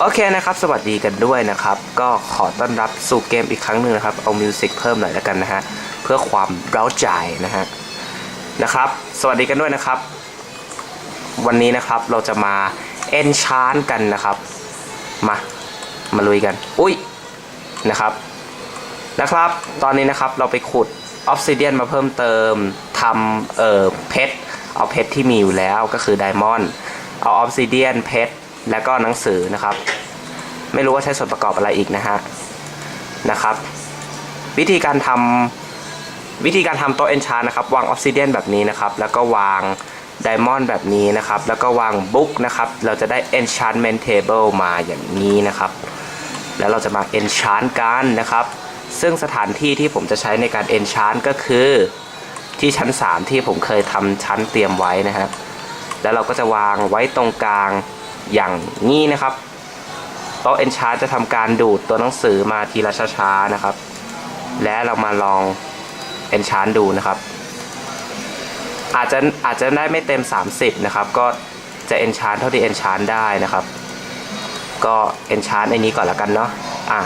โอเคนะครับ สวัสดีกันด้วยนะครับ ก็ขอต้อนรับสู่เกมอีกครั้งหนึ่งนะครับ เอามิวสิกเพิ่มหน่อยแล้วกันนะฮะ เพื่อความเร้าใจนะฮะ นะครับ สวัสดีกันด้วยนะครับ วันนี้นะครับเราจะมาเอนชานกันนะครับ มา มาลุยกัน อุ้ย นะครับ นะครับ ตอนนี้นะครับเราไปขุดออฟซิเดียนมาเพิ่มเติมทำเอ่อเพชร เอาเพชรที่มีอยู่แล้วก็คือไดมอนด์ เอาออฟซิเดียนเพชร แล้วก็หนังสือนะครับ ไม่รู้ว่าใช้ส่วนประกอบอะไรอีกนะฮะนะครับ วิธีการทำวิธีการทำโต๊ะเอนชานนะครับ วางออฟซิเดียนแบบนี้นะครับ แล้วก็วางไดมอนด์แบบนี้นะครับ แล้วก็วางบุ๊กนะครับ เราจะได้ enchantment table มาอย่างนี้นะครับ แล้วเราจะมา enchant กันนะครับ ซึ่งสถานที่ที่ผมจะใช้ในการ enchant ก็คือที่ชั้น 3 ที่ผมเคยทำชั้นเตรียมไว้นะฮะแล้วเราก็จะวางไว้ตรงกลาง อย่างนี้นะครับโต๊ะ enchant จะทำการดูดตัวหนังสือมาทีละช้าๆนะครับ และเรามาลอง enchant ดูนะครับ อาจจะอาจจะได้ไม่เต็ม 30 นะครับ ก็จะ enchant เท่าที่ enchant ได้นะครับ ก็ enchant ไอ้นี้ก่อนละกันเนาะอะ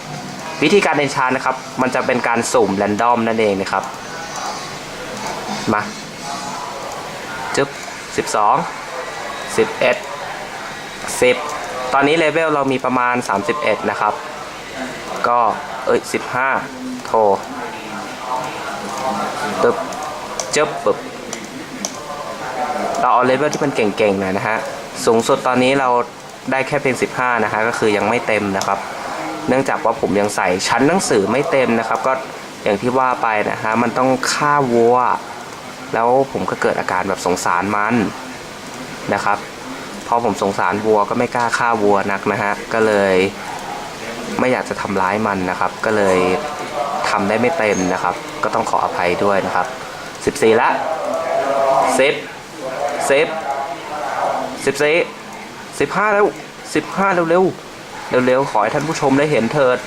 11 วิธีการ enchant นะครับ มันจะเป็นการสุ่ม random นั่นเองนะครับ มา จึ๊บ12 11 10 ตอนนี้เลเวลเรามีประมาณ 31 นะครับ ก็เอ้ย15 โทรตึบจึ๊บปึบเราเอาเลเวลที่มันเก่งๆหน่อยนะฮะ สูงสุดตอนนี้เราได้แค่เพียง 15 นะฮะ ก็คือยังไม่เต็มนะครับ เนื่องจากว่าผมยังใส่ชั้นหนังสือไม่เต็มนะครับ ก็อย่างที่ว่าไปนะฮะ มันต้องฆ่าวัว แล้วผมก็เกิดอาการแบบสงสารมันนะครับ พอผมสงสารวัวก็ไม่กล้าฆ่าวัวนักนะฮะก็เลยไม่อยากจะทำร้ายมันนะครับ ก็เลยทำได้ไม่เต็มนะครับ ก็ต้องขออภัยด้วยนะครับ 14 ละ10สิบสิบสี่สิบห้าแล้วสิบห้าเร็วเร็วเร็วเร็วๆขอให้ท่านผู้ชมได้เห็นเถิด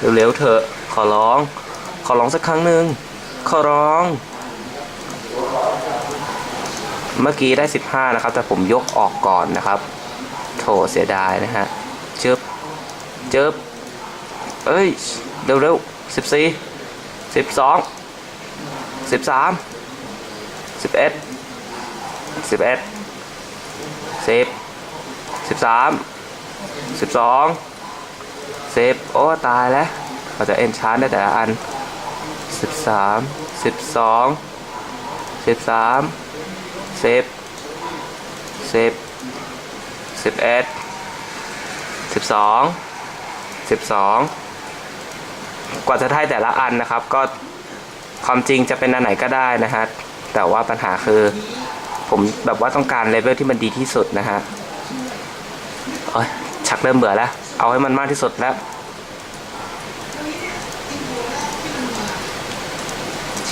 เร็วเร็วๆเถอะขอร้อง ขอร้องสักครั้งหนึ่งขอร้อง เมื่อกี้ได้สิบห้านะครับ แต่ผมยกออกก่อนนะครับโถเสียดายนะฮะเจิบเจิบเอ้ย เร็วเร็วสิบสี่สิบสองสิบสามสิบเอ็ดสิบเอ็ดสิบสิบสามสิบสองสิบโอ้ ตายแล้วเราจะเอ็นชานได้แต่ละอันสิบสามสิบสองสิบสาม สิบสิบสิบเอ็ดสิบสองสิบสองกว่าจะได้แต่ละอันนะครับ ก็ความจริงจะเป็นอันไหนก็ได้นะฮะแต่ว่าปัญหาคือผมแบบว่าต้องการเลเวลที่มันดีที่สุดนะฮะโอ้ยชักเริ่มเบื่อแล้ว เอาให้มันมากที่สุดแล้ว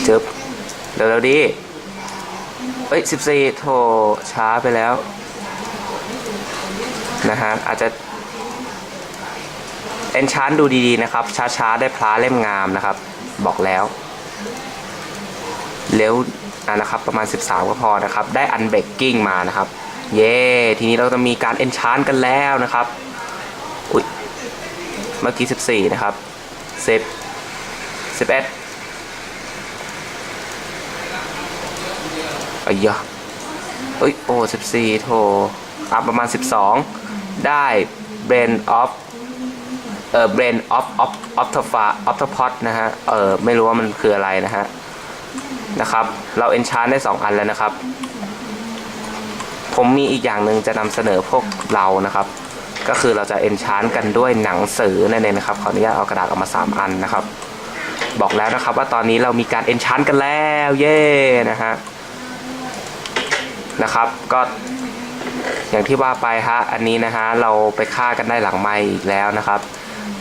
จึบเร็วๆดี เอ้ยสิบสี่โถช้าไปแล้วนะฮะอาจจะเอนชานดูดีๆนะครับ ช้าๆ ได้พลาเล่มงามนะครับ บอกแล้วเร็วอะนะครับประมาณ 13 ก็พอนะครับ ได้อันเบรกกิ้งมานะครับ เย้ทีนี้เราจะมีการเอนชานกันแล้วนะครับอุ้ยเมื่อกี้ 14 นะครับ 10 11 อ้ยะเอ้ย โอ้14โทอะประมาณ12ได้ brain of เออ brain of of of the fa of the pot นะฮะ เออไม่รู้ว่ามันคืออะไรนะฮะ นะครับ เราเอนชานได้ 2 อันแล้วนะครับ ผมมีอีกอย่างหนึ่งจะนำเสนอพวกเรานะครับ ก็คือเราจะเอนชานกันด้วยหนังสือนั่นเองนะครับ ขออนุญาตเอากระดาษออกมา 3 อันนะครับ บอกแล้วนะครับว่าตอนนี้เรามีการเอนชานกันแล้ว เย้ นะฮะ นะครับ ก็อย่างที่ว่าไปฮะอันนี้นะฮะเราไปฆ่ากันได้หลังไม้อีกแล้วนะครับ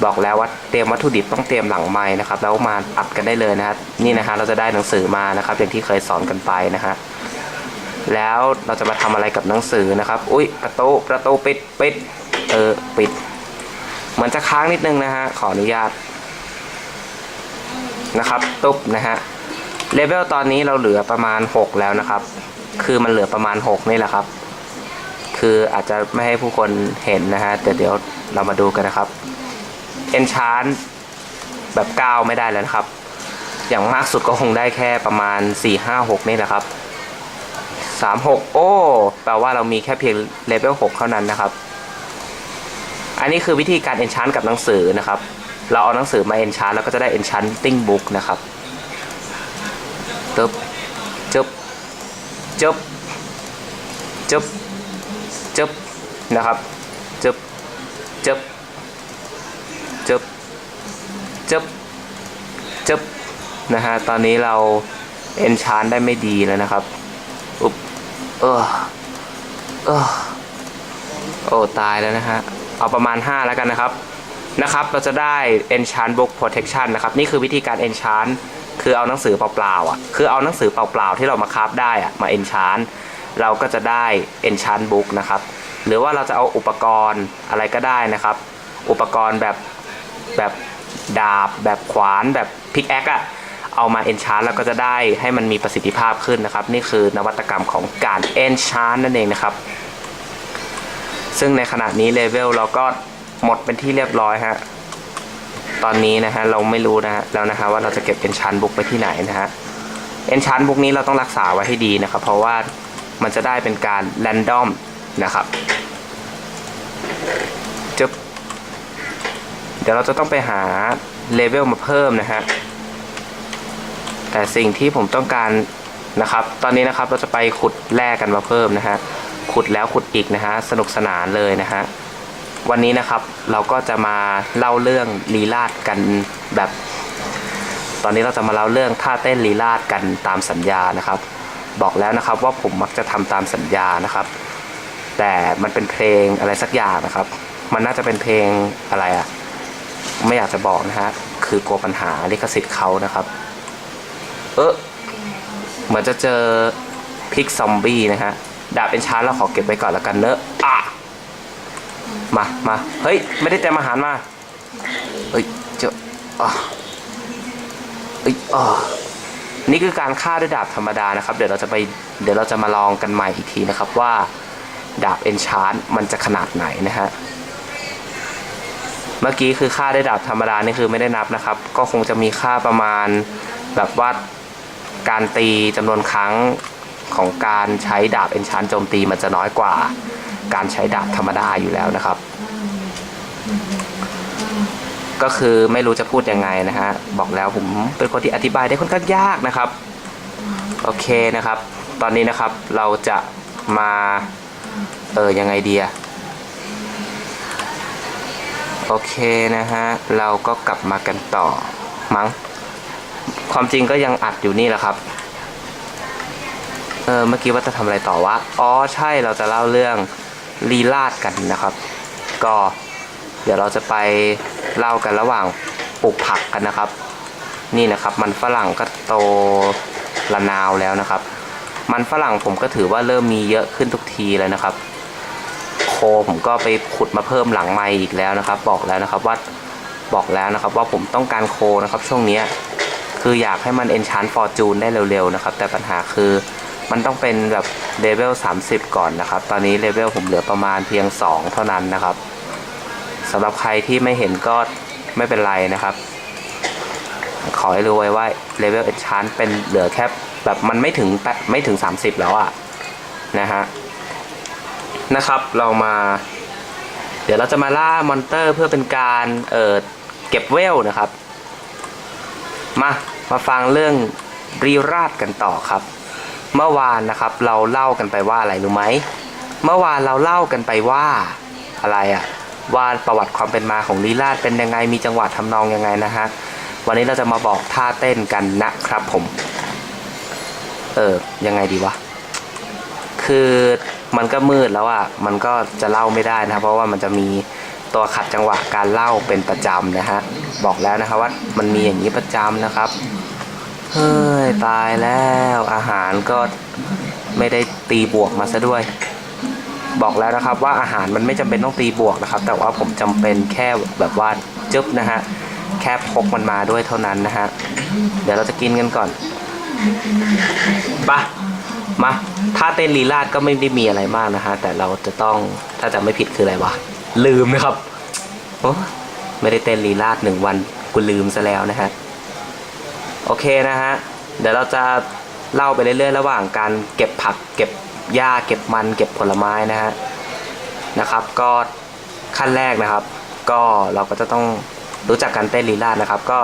บอกแล้วว่าเตรียมวัตถุดิบต้องเตรียมหลังไม้นะครับ แล้วมาอัดกันได้เลยนะครับนี่นะฮะเราจะได้หนังสือมานะครับ อย่างที่เคยสอนกันไปนะฮะแล้วเราจะมาทำอะไรกับหนังสือนะครับ อุ้ยประตูประตูปิดปิดเออปิด เหมือนจะค้างนิดนึงนะฮะขออนุญาตนะครับตุ๊บนะฮะเลเวลตอนนี้เราเหลือประมาณ 6 แล้วนะครับ คือมันเหลือประมาณ 6 นี่แหละครับ คืออาจจะไม่ให้ผู้คนเห็นนะฮะแต่เดี๋ยวเรามาดูกันนะครับ enchant แบบ 9 ไม่ได้แล้วนะครับ อย่างมากสุดก็คงได้แค่ประมาณ 4 5 6 นี่แหละครับ 3 6 โอ้ แปลว่าเรามีแค่เพียงเลเวล6เท่านั้นนะครับ อันนี้คือวิธีการ enchant กับหนังสือนะครับ เราเอาหนังสือมา enchant แล้วก็จะได้ enchanting book นะครับจึ๊บจึ๊บ จึบจึบจึบนะครับจึบจึบจึบจึบจึบนะฮะตอนนี้เรา enchant ได้ไม่ดีแล้วนะครับอุ๊บเออเออโอ้ตายแล้วนะฮะเอาประมาณ 5 แล้วกันนะครับนะครับ เราจะได้ enchant book protection นะครับ นี่คือวิธีการ enchant คือเอาหนังสือเปล่าๆอะคือเอาหนังสือเปล่าๆที่เรามาคราฟได้อะมา enchant เราก็จะได้ enchant book นะครับหรือว่าเราจะเอาอุปกรณ์อะไรก็ได้นะครับ อุปกรณ์แบบแบบดาบ แบบขวานแบบพิกแอคอะเอามา enchant แล้วก็จะได้ให้มันมีประสิทธิภาพขึ้นนะครับ นี่คือนวัตกรรมของการ enchant นั่นเองนะครับ ซึ่งในขณะนี้เลเวลเราก็หมดเป็นที่เรียบร้อยฮะ ตอนนี้นะฮะเราไม่รู้นะฮะแล้วนะฮะว่าเราจะเก็บ enchant book ไปที่ไหนนะฮะ enchant book นี้เราต้องรักษาไว้ให้ดีนะครับ เพราะว่ามันจะได้เป็นการ random นะครับจึบเดี๋ยวเราจะต้องไปหาเลเวลมาเพิ่มนะฮะแต่สิ่งที่ผมต้องการนะครับ ตอนนี้นะครับเราจะไปขุดแร่กันมาเพิ่มนะฮะขุดแล้วขุดอีกนะฮะสนุกสนานเลยนะฮะ วันนี้นะครับเราก็จะมาเล่าเรื่องลีลาดกันแบบ ตอนนี้เราจะมาเล่าเรื่องท่าเต้นลีลาดกันตามสัญญานะครับ บอกแล้วนะครับว่าผมมักจะทำตามสัญญานะครับ แต่มันเป็นเพลงอะไรสักอย่างนะครับ มันน่าจะเป็นเพลงอะไรอะไม่อยากจะบอกนะฮะคือกลัวปัญหาลิขสิทธิ์เขานะครับ เออเหมือนจะเจอพิกซอมบี้นะฮะดาบเป็นช้าเราขอเก็บไว้ก่อนแล้วกันเนอะอะ มามาเฮ้ย ไม่ได้เตรียมอาหารมา เฮ้ย เจ้าอะเอ้ยอะนี่คือการฆ่าด้วยดาบธรรมดานะครับ เดี๋ยวเราจะไป เดี๋ยวเราจะมาลองกันใหม่อีกทีนะครับว่า ดาบเอนชานมันจะขนาดไหนนะฮะ เมื่อกี้คือค่าได้ดาบธรรมดา นี่คือไม่ได้นับนะครับ ก็คงจะมีค่าประมาณแบบว่าการตีจำนวนครั้งของการใช้ดาบเอนชานโจมตีมันจะน้อยกว่า การใช้ดาบธรรมดาอยู่แล้วนะครับ ก็คือไม่รู้จะพูดยังไงนะฮะบอกแล้วผมเป็นคนที่อธิบายได้ค่อนข้างยากนะครับ โอเคนะครับ ตอนนี้นะครับเราจะมาเออยังไงดีอะโอเคนะฮะเราก็กลับมากันต่อมั้งความจริงก็ยังอัดอยู่นี่แหละครับเออเมื่อกี้ว่าจะทำอะไรต่อวะ อ๋อ ใช่ เราจะเล่าเรื่อง ลีลาดกันนะครับ ก็เดี๋ยวเราจะไปเล่ากันระหว่างปลูกผักกันนะครับ นี่นะครับ มันฝรั่งก็โตละนาวแล้วนะครับ มันฝรั่งผมก็ถือว่าเริ่มมีเยอะขึ้นทุกทีเลยนะครับ โคผมก็ไปขุดมาเพิ่มหลังไม้อีกแล้วนะครับ บอกแล้วนะครับว่าบอกแล้วนะครับว่าผมต้องการโคนะครับช่วงนี้คืออยากให้มัน enchant fortune ได้เร็วๆนะครับ แต่ปัญหาคือ มันต้องเป็นแบบเลเวล30 ก่อนนะครับ ตอนนี้เลเวลผมเหลือประมาณเพียง 2 เท่านั้นนะครับสำหรับใครที่ไม่เห็นก็ไม่เป็นไรนะครับ ขอให้รู้ไว้ว่าเลเวล enchant เป็นเหลือแค่แบบมันไม่ถึงแปะไม่ถึง 30 แล้วอะนะฮะนะครับเรามา เดี๋ยวเราจะมาล่ามอนเตอร์เพื่อเป็นการเอ่อเก็บเวลนะครับ มา มาฟังเรื่องรีราดกันต่อครับ เมื่อวานนะครับเราเล่ากันไปว่าอะไรรู้ไหม เมื่อวานเราเล่ากันไปว่าอะไรอะว่าประวัติความเป็นมาของลีลาดเป็นยังไงมีจังหวะทำนองยังไงนะฮะวันนี้เราจะมาบอกท่าเต้นกันนะครับผม เออยังไงดีวะ คือมันก็มืดแล้วอะมันก็จะเล่าไม่ได้นะเพราะว่ามันจะมีตัวขัดจังหวะการเล่าเป็นประจำนะฮะบอกแล้วนะครับว่ามันมีอย่างนี้ประจำนะครับ เฮ้ย ตายแล้วอาหารก็ไม่ได้ตีบวกมาซะด้วย บอกแล้วนะครับว่าอาหารมันไม่จำเป็นต้องตีบวกนะครับ แต่ว่าผมจำเป็นแค่แบบว่าจึ๊บนะฮะแค่พกมันมาด้วยเท่านั้นนะฮะเดี๋ยวเราจะกินกันก่อนปะมาถ้าเต้นลีลาดก็ไม่ได้มีอะไรมากนะฮะแต่เราจะต้องถ้าจะไม่ผิดคืออะไรวะลืมนะครับโอ้ไม่ได้เต้นลีลาดหนึ่งวันกูลืมซะแล้วนะฮะ โอเคนะฮะ เดี๋ยวเราจะเล่าไปเรื่อยๆ ระหว่างการเก็บผัก เก็บหญ้า เก็บมัน เก็บผลไม้นะฮะ นะครับ ก็ขั้นแรกนะครับ ก็เราก็จะต้องรู้จักการเต้นลีลาดนะครับ ก็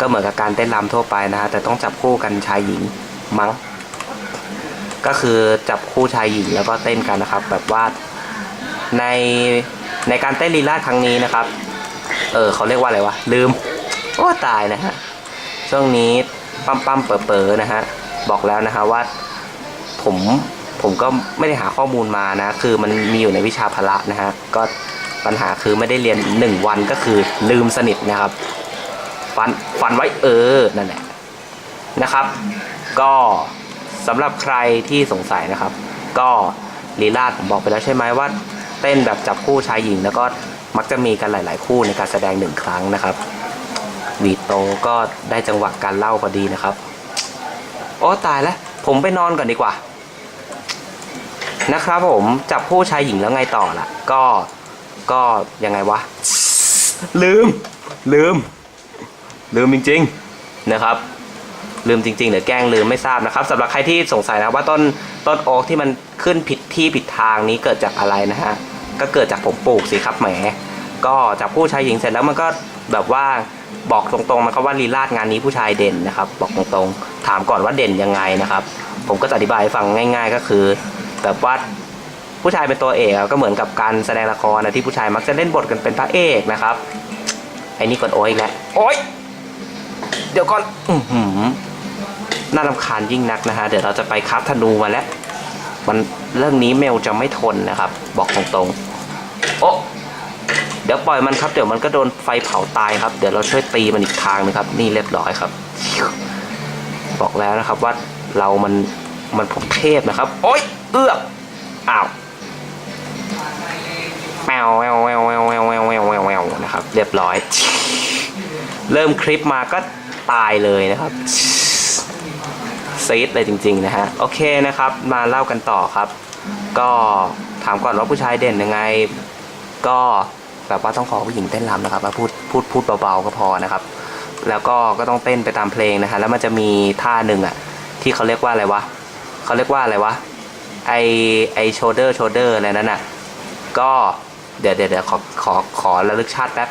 ก็เหมือนกับการเต้นรำทั่วไปนะฮะ แต่ต้องจับคู่กันชายหญิงมั้ง ก็คือจับคู่ชายหญิงแล้วก็เต้นกันนะครับ แบบว่าในในการเต้นลีลาดครั้งนี้นะครับ เออเขาเรียกว่าอะไรวะ ลืม โอ้ตายนะฮะ ช่วงนี้ปั๊มปั๊มเป๋อเป๋อๆนะฮะบอกแล้วนะฮะว่าผมผมก็ไม่ได้หาข้อมูลมานะ คือมันมีอยู่ในวิชาพละนะฮะก็ปัญหาคือไม่ได้เรียนหนึ่งวันก็คือลืมสนิทนะครับ ฟันฟันไว้เออนั่นแหละนะครับ ก็สำหรับใครที่สงสัยนะครับ ก็ลีลาดผมบอกไปแล้วใช่ไหมว่า เต้นแบบจับคู่ชายหญิงแล้วก็มักจะมีกันหลาย ๆ คู่ในการแสดงหนึ่งครั้งนะครับ วีโตก็ได้จังหวะการเล่าพอดีนะครับ โอ้ตายแล้ว ผมไปนอนก่อนดีกว่า นะครับผมจับผู้ชายหญิงแล้วไงต่อล่ะ ก็ก็ยังไงวะ ลืม ลืม ลืมจริง ๆ นะครับลืมจริงๆหรือแกล้งลืมไม่ทราบนะครับสำหรับใครที่สงสัยนะว่าต้นต้นโอ๊กที่มันขึ้นผิดที่ผิดทางนี้เกิดจากอะไรนะฮะก็เกิดจากผมปลูกสิครับแหม ก็จับผู้ชายหญิงเสร็จแล้วมันก็แบบว่า บอกตรงๆนะครับว่าลีลาดงานนี้ผู้ชายเด่นนะครับ บอกตรงๆถามก่อนว่าเด่นยังไงนะครับ ผมก็จะอธิบายให้ฟังง่าย ๆ ก็คือ แบบว่าผู้ชายเป็นตัวเอกอะก็เหมือนกับการแสดงละครนะที่ผู้ชายมักจะเล่นบทกันเป็นพระเอกนะครับไอ้นี่กดโอ้ยอีกแล้วโอ้ยเดี๋ยวก่อนอือหือน่ารำคาญยิ่งนักนะฮะเดี๋ยวเราจะไปคับธนูมาแล้วมันเรื่องนี้เมลจะไม่ทนนะครับ บอกตรงๆโอ้ เดี๋ยวปล่อยมันครับเดี๋ยวมันก็โดนไฟเผาตายครับ เดี๋ยวเราช่วยตีมันอีกทางนึงครับ นี่เรียบร้อยครับ บอกแล้วนะครับว่าเรามันมันพวกเทพนะครับ โอ๊ยเอื้อกอ้าวแมวแมวแมวแมวแมวแมวแมวแมวแมวนะครับ เรียบร้อย เริ่มคลิปมาก็ตายเลยนะครับซีดเลยจริง ๆ นะฮะ โอเคนะครับ มาเล่ากันต่อครับ ก็ถามก่อนว่าผู้ชายเด่นยังไง ก็ แบบว่าต้องขอผู้หญิงเต้นรำนะครับว่าพูดพูดพูดเบาๆก็พอนะครับ แล้วก็ก็ต้องเต้นไปตามเพลงนะฮะแล้วมันจะมีท่าหนึ่งอะที่เขาเรียกว่าอะไรวะเขาเรียกว่าอะไรวะไอไอโชเดอร์โชเดอร์อะไรนั่นน่ะก็เดี๋ยวเดี๋ยวเดี๋ยวขอขอขอระลึกชาติแป๊บ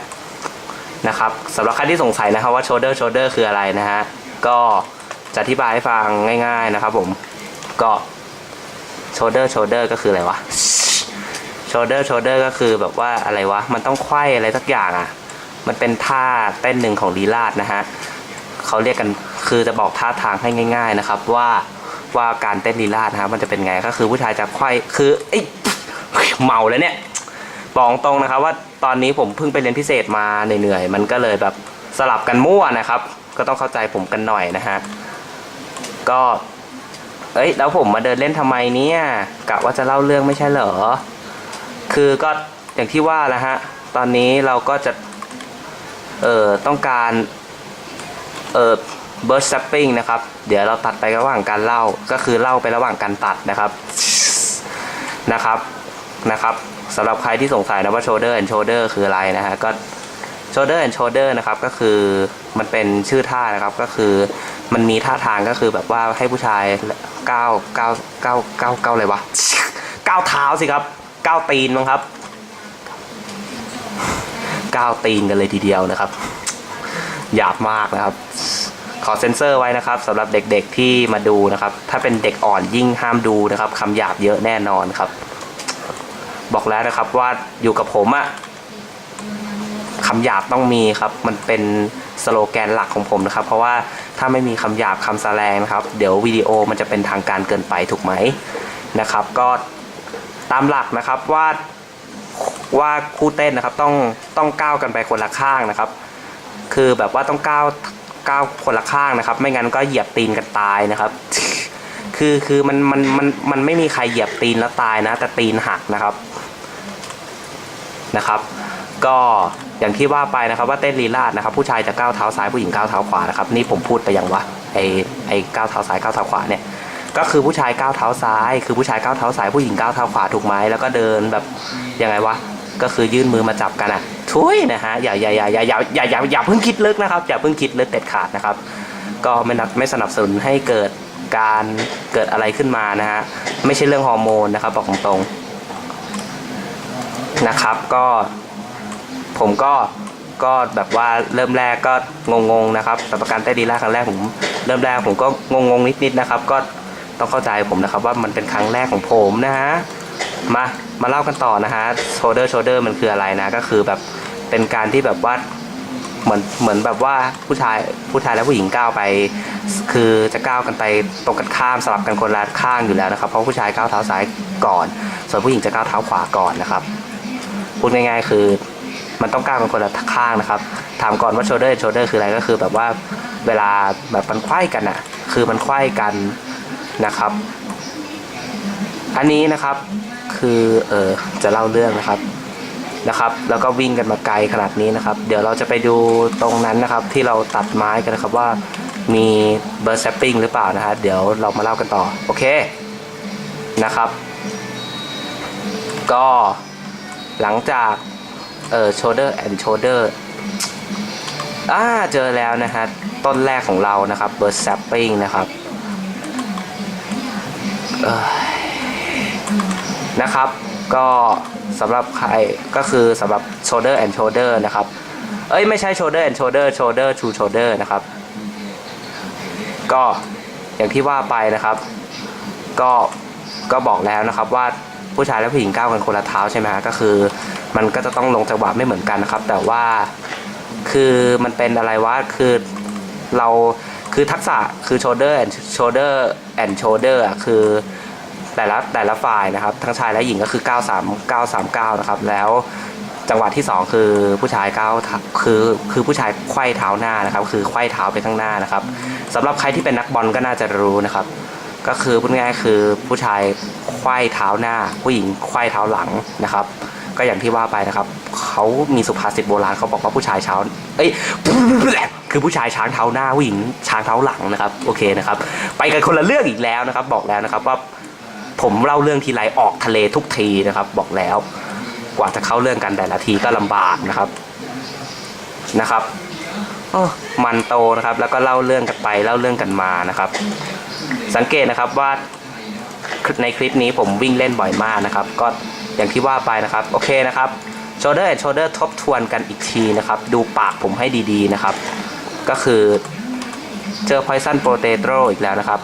นะครับสำหรับใครที่สงสัยนะครับว่าโชเดอร์โชเดอร์คืออะไรนะฮะก็จะอธิบายให้ฟังง่าย ๆนะครับผมก็โชเดอร์โชเดอร์ก็คืออะไรวะ โชเดอร์โชเดอร์ก็คือแบบว่าอะไรวะ มันต้องไขว้อะไรสักอย่างอะ มันเป็นท่าเต้นหนึ่งของลีลาดนะฮะเขาเรียกกันคือจะบอกท่าทางให้ง่าย ๆนะครับ ว่าว่าการเต้นลีลาดนะฮะมันจะเป็นไงก็คือผู้ชายจะไขว้คือไอ้เมาแล้วเนี่ยบอกตรงนะครับว่าตอนนี้ผมเพิ่งไปเรียนพิเศษมาเหนื่อยๆมันก็เลยแบบสลับกันมั่วนะครับ ก็ต้องเข้าใจผมกันหน่อยนะฮะก็เอ้ยแล้วผมมาเดินเล่นทำไมเนี่ยกะว่าจะเล่าเรื่องไม่ใช่เหรอ คือก็อย่างที่ว่าแหล้วฮะ ตอนนี้เราก็จะ เอ่อ ต้องการ เอ่อ burst stepping นะครับ เดี๋ยวเราตัดไประหว่างการเล่า ก็คือเล่าไประหว่างการตัดนะครับ นะครับ นะครับสำหรับใครที่สงสัยนะว่า shoulder and shoulder คืออะไรนะฮะ ก็ shoulder and shoulder นะครับ ก็คือมันเป็นชื่อท่านะครับ ก็คือมันมีท่าทางก็คือแบบว่าให้ผู้ชายก้าวก้าวก้าวก้าวก้าวอะไรวะก้าวเท้าสิครับ ก้าวตีนมั้งครับก้าวตีนกันเลยทีเดียวนะครับ หยาบมากนะครับ ขอเซ็นเซอร์ไว้นะครับสำหรับเด็กๆที่มาดูนะครับ ถ้าเป็นเด็กอ่อนยิ่งห้ามดูนะครับคำหยาบเยอะแน่นอนครับ บอกแล้วนะครับว่าอยู่กับผมอะคำหยาบต้องมีครับ มันเป็นสโลแกนหลักของผมนะครับ เพราะว่าถ้าไม่มีคำหยาบคำแสลงนะครับ เดี๋ยววิดีโอมันจะเป็นทางการเกินไปถูกไหมนะครับ ก็ ตามหลักนะครับว่าว่าคู่เต้นนะครับต้องต้องก้าวกันไปคนละข้างนะครับ คือแบบว่าต้องก้าวก้าวคนละข้างนะครับ ไม่งั้นก็เหยียบตีนกันตายนะครับ คือคือมันมันมันมันไม่มีใครเหยียบตีนแล้วตายนะ แต่ตีนหักนะครับนะครับ ก็อย่างที่ว่าไปนะครับว่าเต้นลีลาดนะครับ ผู้ชายจะก้าวเท้าซ้ายผู้หญิงก้าวเท้าขวานะครับ นี่ผมพูดไปยังวะไอไอก้าวเท้าซ้ายก้าวเท้าขวาเนี่ย ก็คือผู้ชายก้าวเท้าซ้าย คือผู้ชายก้าวเท้าซ้ายผู้หญิงก้าวเท้าขวาถูกไหมแล้วก็เดินแบบยังไงวะก็คือยื่นมือมาจับกันอะทุยนะฮะอย่าอย่าอย่าอย่าอย่าอย่าอย่าอย่าเพิ่งคิดลึกนะครับอย่าเพิ่งคิดลึกเด็ดขาดนะครับ ก็ไม่นับไม่สนับสนุนให้เกิดการเกิดอะไรขึ้นมานะฮะไม่ใช่เรื่องฮอร์โมนนะครับบอกตรงๆนะครับก็ผมก็ก็แบบว่าเริ่มแรกก็งงๆนะครับแต่ประกันใต้ดีแรกครั้งแรกผมเริ่มแรกผมก็งงๆนิดๆนะครับ ก็ ต้องเข้าใจผมนะครับว่ามันเป็นครั้งแรกของผมนะฮะมามาเล่ากันต่อนะฮะโชเดอร์โชเดอร์มันคืออะไรนะก็คือแบบเป็นการที่แบบว่าเหมือนเหมือนแบบว่าผู้ชายผู้ชายและผู้หญิงก้าวไป คือจะก้าวกันไปตรงกันข้ามสลับกันคนละข้างอยู่แล้วนะครับ เพราะผู้ชายก้าวเท้าซ้ายก่อน ส่วนผู้หญิงจะก้าวเท้าขวาก่อนนะครับพูดง่ายๆคือมันต้องก้าวกันคนละข้างนะครับ ถามก่อนว่า shoulder shoulder คืออะไรก็คือแบบว่าเวลาแบบมันไขว้กันอะคือมันไขว้กัน นะครับ อันนี้นะครับคือเออจะเล่าเรื่องนะครับนะครับ แล้วก็วิ่งกันมาไกลขนาดนี้นะครับ เดี๋ยวเราจะไปดูตรงนั้นนะครับ ที่เราตัดไม้กันนะครับว่ามีเบอร์ s ซปปิ้งหรือเปล่านะฮะเดี๋ยวเรามาเล่ากันต่อ โอเคนะครับ ก็หลังจากเอ่อ shoulder and shoulder อ่าเจอแล้วนะฮะต้นแรกของเรานะครับเบอร์ s ซปปิ้งนะครับ นะครับ ก็สำหรับใครก็คือสำหรับ shoulder and shoulder นะครับ เอ้ยไม่ใช่ shoulder and shoulder shoulder to shoulder นะครับ ก็อย่างที่ว่าไปนะครับ ก็ก็บอกแล้วนะครับว่าผู้ชายและผู้หญิงก้าวกันคนละเท้าใช่ไหมฮะก็คือ มันก็จะต้องลงจังหวะไม่เหมือนกันนะครับ แต่ว่าคือมันเป็นอะไรวะคือเรา คือทักษะคือ shoulder and shoulder and shoulder อะคือแต่ละแต่ละฝ่ายนะครับ ทั้งชายและหญิงก็คือ 93 939 นะครับ แล้วจังหวะที่ 2 คือผู้ชายก้าวเท้าคือคือผู้ชายไขว้เท้าหน้านะครับ คือไขว้เท้าไปข้างหน้านะครับสำหรับใครที่เป็นนักบอลก็น่าจะรู้นะครับ ก็คือพูดง่ายคือผู้ชายไขว้เท้าหน้า ผู้หญิงไขว้เท้าหลังนะครับ ก็อย่างที่ว่าไปนะครับเขามีสุภาษิตโบราณเขาบอกว่าผู้ชายเช้า เอ้ย คือผู้ชายช้างเท้าหน้าผู้หญิงช้างเท้าหลังนะครับโอเคนะครับ ไปกันคนละเรื่องอีกแล้วนะครับ บอกแล้วนะครับว่าผมเล่าเรื่องทีไรออกทะเลทุกทีนะครับ บอกแล้ว กว่าจะเข้าเรื่องกันแต่ละทีก็ลำบากนะครับนะครับโอ้มันโตนะครับ แล้วก็เล่าเรื่องกันไปเล่าเรื่องกันมานะครับ สังเกตนะครับว่าในคลิปนี้ผมวิ่งเล่นบ่อยมากนะครับ ก็อย่างที่ว่าไปนะครับ โอเคนะครับ shoulder and shoulder ทบทวนกันอีกทีนะครับ ดูปากผมให้ดีๆนะครับ ก็คือเจอ poison potato อีกแล้วนะครับ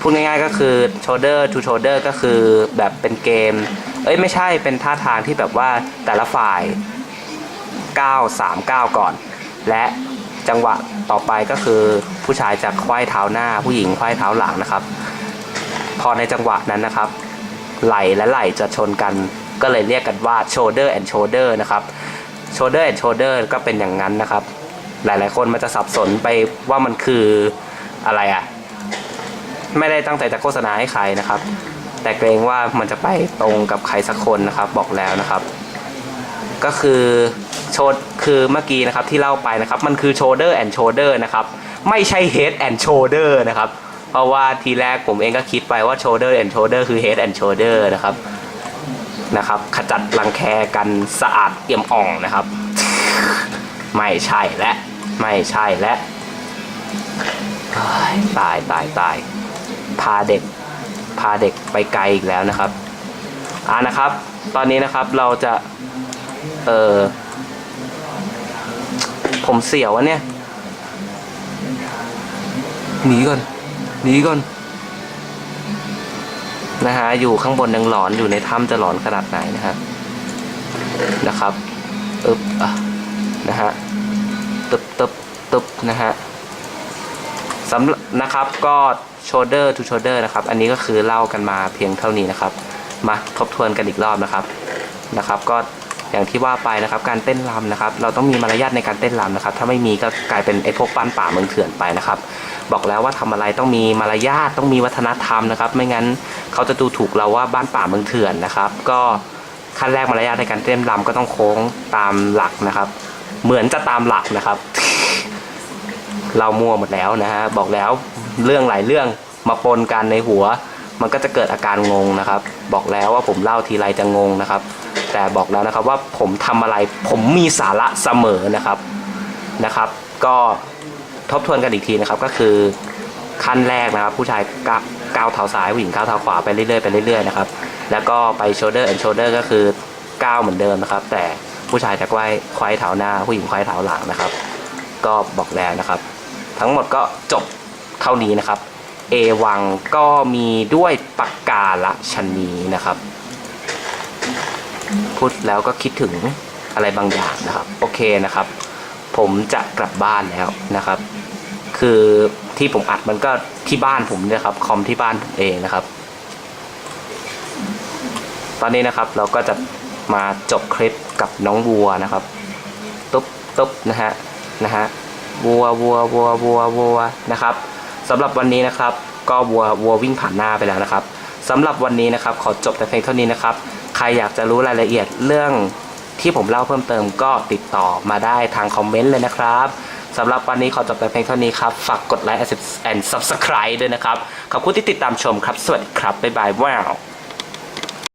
พูดง่ายๆก็คือ shoulder to shoulder ก็คือแบบเป็นเกม เอ้ยไม่ใช่เป็นท่าทางที่แบบว่าแต่ละฝ่าย 9 3 9 ก่อน และจังหวะต่อไปก็คือผู้ชายจะไขว้เท้าหน้าผู้หญิงไขว้เท้าหลังนะครับ พอในจังหวะนั้นนะครับ ไหล่และไหล่จะชนกันก็เลยเรียกกันว่า shoulder and shoulder นะครับ shoulder and shoulder ก็เป็นอย่างนั้นนะครับ หลาย ๆ คนมันจะสับสนไปว่ามันคืออะไรอะไม่ได้ตั้งใจจะโฆษณาให้ใครนะครับ แต่เกรงว่ามันจะไปตรงกับใครสักคนนะครับ บอกแล้วนะครับ ก็คือโชดคือเมื่อกี้นะครับที่เล่าไปนะครับ มันคือ shoulder and shoulder นะครับ ไม่ใช่ head and shoulder นะครับ เพราะว่าทีแรกผมเองก็คิดไปว่า shoulder and shoulder คือ head and shoulder นะครับนะครับ ขจัดรังแคกันสะอาดเอี่ยมอ่องนะครับ ไม่ใช่และ ไม่ใช่และตายตายตายพาเด็ก พาเด็กไปไกลอีกแล้วนะครับอ่านะครับ ตอนนี้นะครับเราจะ เออผมเสียวะเนี่ยหนีก่อนหนีก่อนนะฮะอยู่ข้างบนยังหลอนอยู่ในถ้ำจะหลอนขนาดไหนนะฮะนะครับอึบอะนะฮะ ตึบตึบตึบนะฮะสำหรับนะครับก็ shoulder to shoulder นะครับ อันนี้ก็คือเล่ากันมาเพียงเท่านี้นะครับ มาทบทวนกันอีกรอบนะครับนะครับ ก็อย่างที่ว่าไปนะครับ การเต้นรำนะครับ เราต้องมีมารยาทในการเต้นรำนะครับ ถ้าไม่มีก็กลายเป็นไอ้พวกปั้นป่าเมืองเถื่อนไปนะครับ บอกแล้วว่าทำอะไรต้องมีมารยาทต้องมีวัฒนธรรมนะครับ ไม่งั้นเขาจะดูถูกเราว่าบ้านป่าเมืองเถื่อนนะครับ ก็ขั้นแรกมารยาทในการเต้นรำก็ต้องโค้งตามหลักนะครับ เหมือนจะตามหลักนะครับ เรามั่วหมดแล้วนะฮะบอกแล้วเรื่องหลายเรื่องมาปนกันในหัว มันก็จะเกิดอาการงงนะครับ บอกแล้วว่าผมเล่าทีไรจะงงนะครับ แต่บอกแล้วนะครับว่าผมทำอะไรผมมีสาระเสมอนะครับนะครับ ก็ทบทวนกันอีกทีนะครับก็คือขั้นแรกนะครับ ผู้ชายก้าก้าวเท้าซ้ายผู้หญิงก้าวเท้าขวาไปเรื่อยๆไปเรื่อยๆนะครับแล้วก็ไป shoulder and shoulder ก็คือก้าวเหมือนเดิมนะครับ แต่ ผู้ชายจะไขว้ไขว้เท้าหน้า ผู้หญิงไขว้เท้าหลังนะครับ ก็บอกแล้วนะครับ ทั้งหมดก็จบเท่านี้นะครับ เอวังก็มีด้วยปากกาละชนีนะครับ พูดแล้วก็คิดถึงอะไรบางอย่างนะครับ โอเคนะครับ ผมจะกลับบ้านแล้วนะครับ คือที่ผมอัดมันก็ที่บ้านผมนี่ยครับ คอมที่บ้านผมเองนะครับ ตอนนี้นะครับเราก็จะ มาจบคลิปกับน้องวัวนะครับ ตุ๊บตุ๊บนะฮะนะฮะวัววัววัววัววัวนะครับสำหรับวันนี้นะครับ ก็วัววัววิ่งผ่านหน้าไปแล้วนะครับสำหรับวันนี้นะครับ ขอจบแต่เพียงเท่านี้นะครับ ใครอยากจะรู้รายละเอียดเรื่องที่ผมเล่าเพิ่มเติมก็ติดต่อมาได้ทางคอมเมนต์เลยนะครับสำหรับวันนี้ขอจบแต่เพียงเท่านี้ครับ ฝากกดไลค์ and subscribe ด้วยนะครับ ขอบคุณที่ติดตามชมครับ สวัสดีครับ บ๊ายบายว้าว